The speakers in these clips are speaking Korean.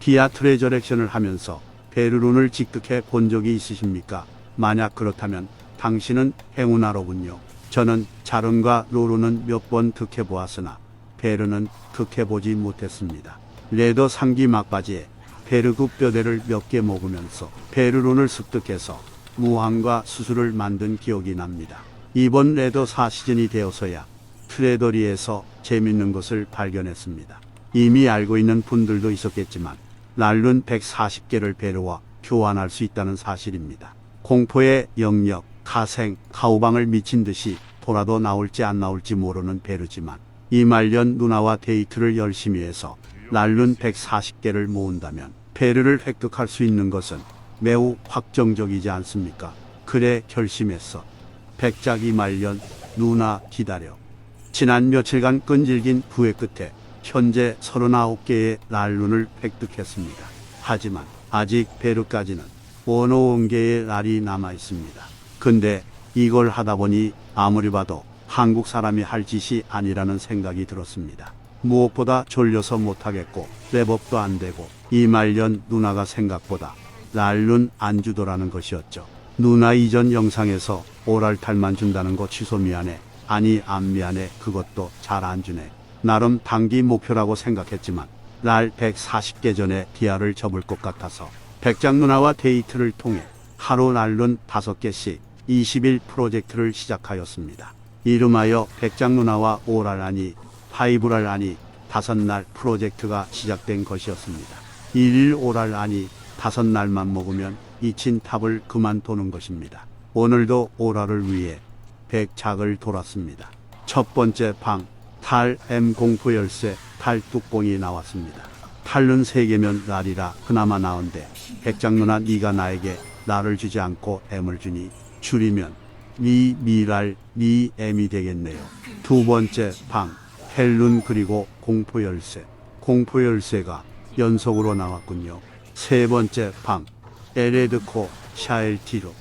기아 트레저 액션을 하면서 베르룬을 직득해 본 적이 있으십니까? 만약 그렇다면 당신은 행운아로군요. 저는 자른과 로루는 몇 번 득해 보았으나 베르는 득해 보지 못했습니다. 레더 상기 막바지에 베르급 뼈대를 몇 개 먹으면서 베르룬을 습득해서 무항과 수술을 만든 기억이 납니다. 이번 레더 4시즌이 되어서야 트레더리에서 재밌는 것을 발견했습니다. 이미 알고 있는 분들도 있었겠지만 랄룬 140개를 베르와 교환할 수 있다는 사실입니다. 공포의 영역, 가생, 가오방을 미친 듯이 돌아도 나올지 안 나올지 모르는 베르지만 이 말년 누나와 데이트를 열심히 해서 랄룬 140개를 모은다면 베르를 획득할 수 있는 것은 매우 확정적이지 않습니까? 그래 결심했어. 백작이 말년 누나 기다려. 지난 며칠간 끈질긴 부회 끝에 현재 39개의 랄룬을 획득했습니다. 하지만 아직 베르까지는 원호 원개의 날이 남아 있습니다. 근데 이걸 하다 보니 아무리 봐도 한국 사람이 할 짓이 아니라는 생각이 들었습니다. 무엇보다 졸려서 못하겠고 랩업도 안 되고 이 말년 누나가 생각보다 랄룬 안 주더라는 것이었죠. 누나 이전 영상에서 오랄탈만 준다는 거 취소 미안해. 아니 안 미안해. 그것도 잘 안 주네. 나름 단기 목표라고 생각했지만 날 140개 전에 디아를 접을 것 같아서 백장 누나와 데이트를 통해 하루 날룬 5개씩 20일 프로젝트를 시작하였습니다. 이름하여 백장 누나와 오랄아니 파이브랄아니 다섯 날 프로젝트가 시작된 것이었습니다. 일일 오랄아니 다섯 날만 먹으면 이친 탑을 그만두는 것입니다. 오늘도 오랄을 위해 백작을 돌았습니다. 첫 번째 방, 탈 M 공포 열쇠, 탈 뚜껑이 나왔습니다. 탈은 세 개면 날이라 그나마 나은데 백장 누나 네가 나에게 나를 주지 않고 M을 주니 줄이면 미 미랄 미 M이 되겠네요. 두 번째 방, 헬룬 그리고 공포 열쇠. 공포 열쇠가 연속으로 나왔군요. 세 번째 방, 에레드코 샤엘티로.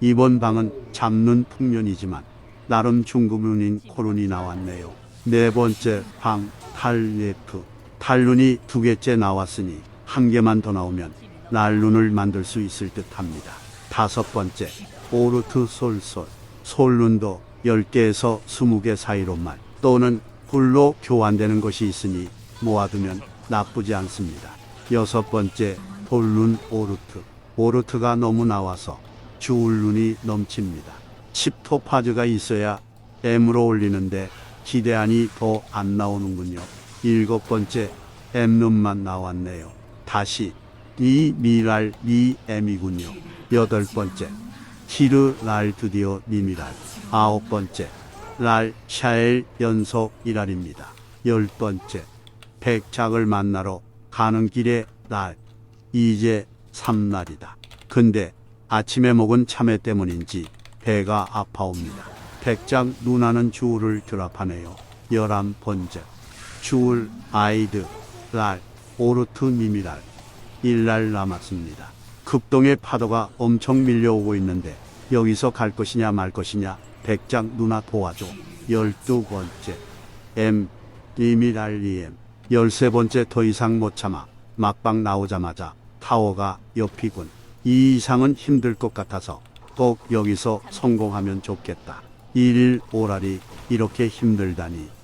이번 방은 잡는 풍년이지만 나름 중급룬인 코룬이 나왔네요. 네 번째 방, 탈레프. 탈룬이 두 개째 나왔으니 한 개만 더 나오면 날룬을 만들 수 있을 듯 합니다. 다섯 번째, 오르트 솔솔. 솔룬도 10개에서 20개 사이로만 또는 불로 교환되는 것이 있으니 모아두면 나쁘지 않습니다. 여섯 번째, 볼룬 오르트. 오르트가 너무 나와서 주울룬이 넘칩니다. 칩토파즈가 있어야 M으로 올리는데 기대하니 더 안 나오는군요. 일곱 번째, M눈만 나왔네요. 다시 이 미랄 이 M이군요. 여덟 번째, 히르 랄 드디어 미미랄. 아홉 번째, 랄 샤엘 연속 이랄입니다. 열 번째, 백작을 만나러 가는 길에 날. 이제 삼날이다. 근데 아침에 먹은 참외 때문인지 배가 아파옵니다. 백작 누나는 주울을 결합하네요. 열한 번째, 주울 아이드 랄 오르트 미미랄 일날 남았습니다. 급동의 파도가 엄청 밀려오고 있는데 여기서 갈 것이냐 말 것이냐 백장 누나 도와줘. 열두 번째 M 리미랄리엠 열세 번째 더 이상 못 참아 막방 나오자마자 타워가 옆이군. 이 이상은 힘들 것 같아서 꼭 여기서 성공하면 좋겠다. 일일 오랄이 이렇게 힘들다니